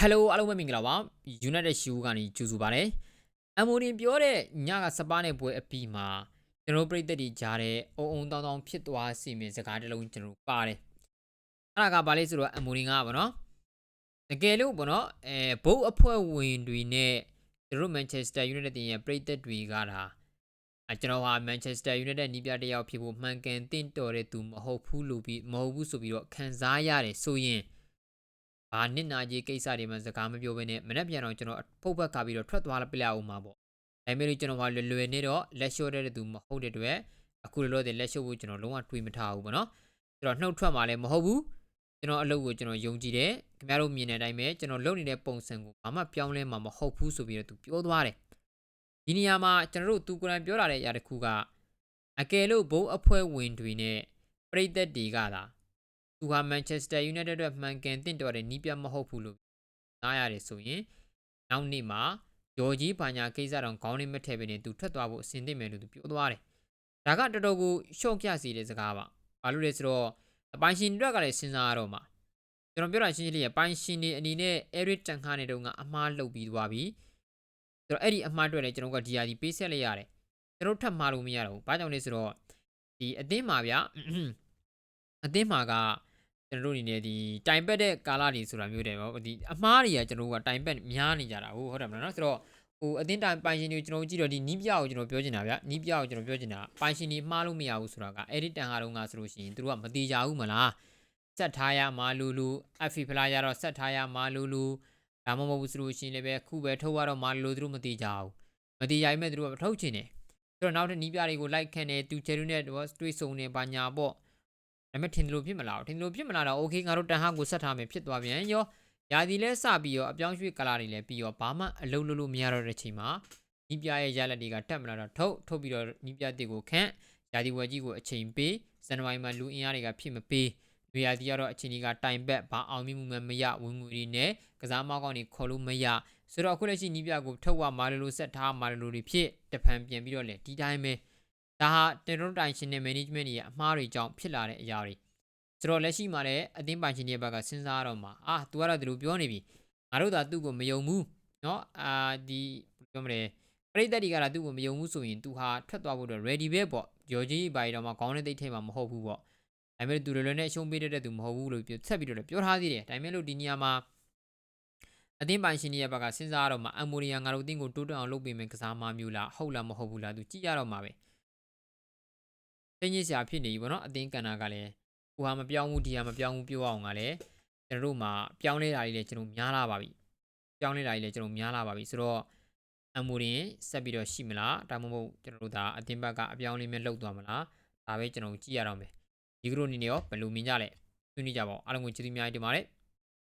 Hello အားလုံးပဲမင်္ဂလာပါ United Shoe ကနေကြိုဆိုပါရစေ။ Amorin ပြောတဲ့ညကစပါးနဲ့ပွဲအပြီးမှာကျွန်တော်တို့ပြည်သက်တွေကြားတဲ့အုံအုံတောင်းတောင်းဖြစ်သွားစီမင်းစကားတစ်လုံးကျွန်တော်တို့ပါတယ်။အဲ့ဒါကဘာလဲဆိုတော့ Amorin ကပါနော်။တကယ်လို့ပေါ့နော်အဲဘုတ်အဖွဲ့ဝင်တွေနဲ့ကျွန်တော်တို့ Manchester United တင်ရဲ့ပြည်သက်တွေကတာအကျွန်တော်ဟာ Manchester United နီးပြတယောက်ဖြစ်ဖို့မှန်ကန်တင့်တော်တဲ့သူမဟုတ်ဘူးလို့ပြီးမဟုတ်ဘူးဆိုပြီးတော့ခံစားရတယ်ဆိုရင် ဘာနစ်နာကြီးကိစ္စတွေမှစကားမပြောဘဲနဲ့မနေ့ပြန်တော့ကျွန်တော်ဖုတ်ဘက်ကပြီးတော့ထွက်သွားပြလိုက်အောင်မှာပေါ့ဒါပေမဲ့ကျွန်တော်ကလွယ်လွယ်နဲ့တော့လက်လျှော့တဲ့သူမဟုတ်တဲ့အတွက်အခုလောလောဆယ်လက်လျှော့ဖို့ကျွန်တော်လုံးဝတွေးမထားဘူးပေါ့နော်ကျွန်တော်နှုတ်ထွက်มาလည်းမဟုတ်ဘူးကျွန်တော်အလုပ်ကိုကျွန်တော်ယုံကြည်တယ်ခင်ဗျားတို့မြင်တဲ့အတိုင်းပဲကျွန်တော်လုပ်နေတဲ့ပုံစံကိုဘာမှပြောင်းလဲမှာမဟုတ်ဘူးဆိုပြီးတော့သူပြောသွားတယ်ဒီနေရာမှာကျွန်တော်တို့သူကိုယ်တိုင်ပြောလာတဲ့အရာတစ်ခုကအကယ်လို့ဘုံအဖွဲ့ဝင်တွေနဲ့ပြည်သက်တွေကသာ သူဟာ Manchester United အတွက်မှန်ကန်တင့်တော်တဲ့နီးပြတ်မဟုတ်ဘူးလို့နားရတယ်ဆိုရင်နောက်နေ့မှာဂျော်ဂျီဘာညာကိစ္စတောင်ခေါင်းနဲ့မထည့်ဘဲနဲ့သူထွက်သွားဖို့အဆင်သင့်မယ်လို့သူပြောသွားတယ်။ဒါကတော်တော်ကိုရှော့ကျစေတဲ့စကားပါ။ဘာလို့လဲဆိုတော့အပိုင်းရှင်တွေကလည်းစဉ်းစားရတော့မှာကျွန်တော်ပြောတာရှင်းရှင်းလေးရပိုင်းရှင်တွေအနေနဲ့ Eric Ten Hag နဲ့တုန်းကအမှားလုပ်ပြီးသွားပြီ။ဆိုတော့အဲ့ဒီအမှားတွေလည်းကျွန်တော်က DRD ပေးဆက်လိုက်ရတယ်။ကျွန်တော်ထပ်မှားလို့မရတော့ဘူး။ဘာကြောင့်လဲဆိုတော့ဒီအသင်းမှာဗျာအသင်းမှာက ကျွန်တော်တို့အနေနဲ့ဒီတိုင်ပက်တဲ့ကာလတွေဆိုတာမျိုးတယ်ပေါ့ဒီအမှားတွေကကျွန်တော်တို့ကတိုင်ပက်များနေကြတာဟုတ်ဟုတ်တယ်မလားနော်ဆိုတော့ဟိုအသင်းတိုင်ပိုင်ရှင်တွေကျွန်တော်ကြည့်တော့ဒီနီးပြကိုကျွန်တော်ပြောချင်တာဗျနီးပြကိုကျွန်တော်ပြောချင်တာပိုင်ရှင်တွေမှားလို့မရဘူးဆိုတာကအဲ့ဒီတန်ဟာတုန်းကဆိုလို့ရှိရင်သူတို့ကမတိကြဘူးမလားဆက်ထားရမှာလူလူအဖီဖလာရတော့ဆက်ထားရမှာလူလူဒါမှမဟုတ်ဘူးဆိုလို့ရှိရင်လည်းပဲခုပဲထုတ်ရတော့မှာလူသူတို့မတိကြဘူးမတိကြရင်မဲ့သူတို့ကထုတ်ချင်တယ်ဆိုတော့နောက်ထပ်နီးပြတွေကိုလိုက်ခံတယ်သူချယ်ရီနဲ့တွေ့ဆုံနေပါညာပေါ့ ဒါပေမဲ့ထင်တယ်လို့ဖြစ်မလာဘူးထင်တယ်လို့ဖြစ်မလာတော့ okay ငါတို့တန်ဟာကိုဆက်ထားမယ်ဖြစ်သွားပြန်ရောရာသီလဲစပြီးရောအပြောင်းရွှေ့ကလာတွေလည်းပြီးရောဘာမှအလုံးလုံးလို့မရတော့တဲ့အချိန်မှာညီပြရဲ့ရလက်တွေကတက်မလာတော့ထုတ်ထုတ်ပြီးတော့ညီပြတေကိုခန့်ရာသီဝယ်ကြီးကိုအချိန်ပေးဇန်နဝါရီမှာလူအင်အားတွေကဖြစ်မပေးလူရာသီကတော့အချိန်ကြီးကတိုင်ဘက်ဘာအောင်မြင်မှုမှမရဝင်ငွေတွေနဲ့ကစားမောက်ကောင်တွေခေါ်လို့မရဆိုတော့အခုလက်ရှိညီပြကိုထုတ်ဝါမာလလိုဆက်ထားမာလလိုတွေဖြစ်တဖန်ပြန်ပြီးတော့လေဒီတိုင်းပဲ ဒါဟာတင်တို့တိုင်ရှင်နဲ့ management တွေရဲ့အမှားတွေကြောင့်ဖြစ်လာတဲ့အရာတွေဆိုတော့လက်ရှိမှာလည်းအတင်းပိုင်ရှင်တွေဘက်ကစဉ်းစားတော့မှာအာ तू ကတော့ဒီလိုပြောနေပြီငါတို့သာသူ့ကိုမယုံဘူးเนาะအာဒီပြောမလဲပရိသတ်တွေကလည်းသူ့ကိုမယုံဘူးဆိုရင် तू ဟာထွက်သွားဖို့အတွက် ready ပဲပေါ့ဂျော်ဂျီဘိုင်တော့မှခေါင်းနဲ့တိတ်ထဲမှာမဟုတ်ဘူးပေါ့ဒါပေမဲ့သူလည်းနဲ့ရှုံးပေးတဲ့သူမဟုတ်ဘူးလို့ဆက်ပြီးတော့လည်းပြောထားသေးတယ်ဒါပေမဲ့လို့ဒီနေရာမှာအသင်းပိုင်ရှင်တွေရဲ့ဘက်ကစဉ်းစားတော့မှအမ်မိုရီယာငါတို့အသင်းကိုတိုးတက်အောင်လုပ်ပေးမယ်ကစားမမျိုးလားဟုတ်လားမဟုတ်ဘူးလားသူကြည့်ရတော့မှာပဲ တင်းကြီးစရာဖြစ်နေပြီပေါ့နော်အသင်းကန်နာကလည်းဟိုဟာမပြောင်းဘူးဒီဟာမပြောင်းဘူးပြောအောင်ကလည်းကျွန်တော်တို့မှာပြောင်းလဲတာတွေလည်းကျွန်တော်များလာပါပြီပြောင်းလဲတာတွေလည်းကျွန်တော်များလာပါပြီဆိုတော့အမိုရင်ဆက်ပြီးတော့ရှိမလားဒါမှမဟုတ်ကျွန်တော်တို့ဒါအတင်းဘက်ကအပြောင်းလဲမဲ့လှုပ်သွားမလားဒါပဲကျွန်တော်ကြည့်ရတော့မယ်ဒီကရိုအနေနဲ့ရောဘယ်လိုမြင်ကြလဲဆွေးနွေးကြပါဦးအားလုံးကိုကျေးဇူးများတင်ပါတယ်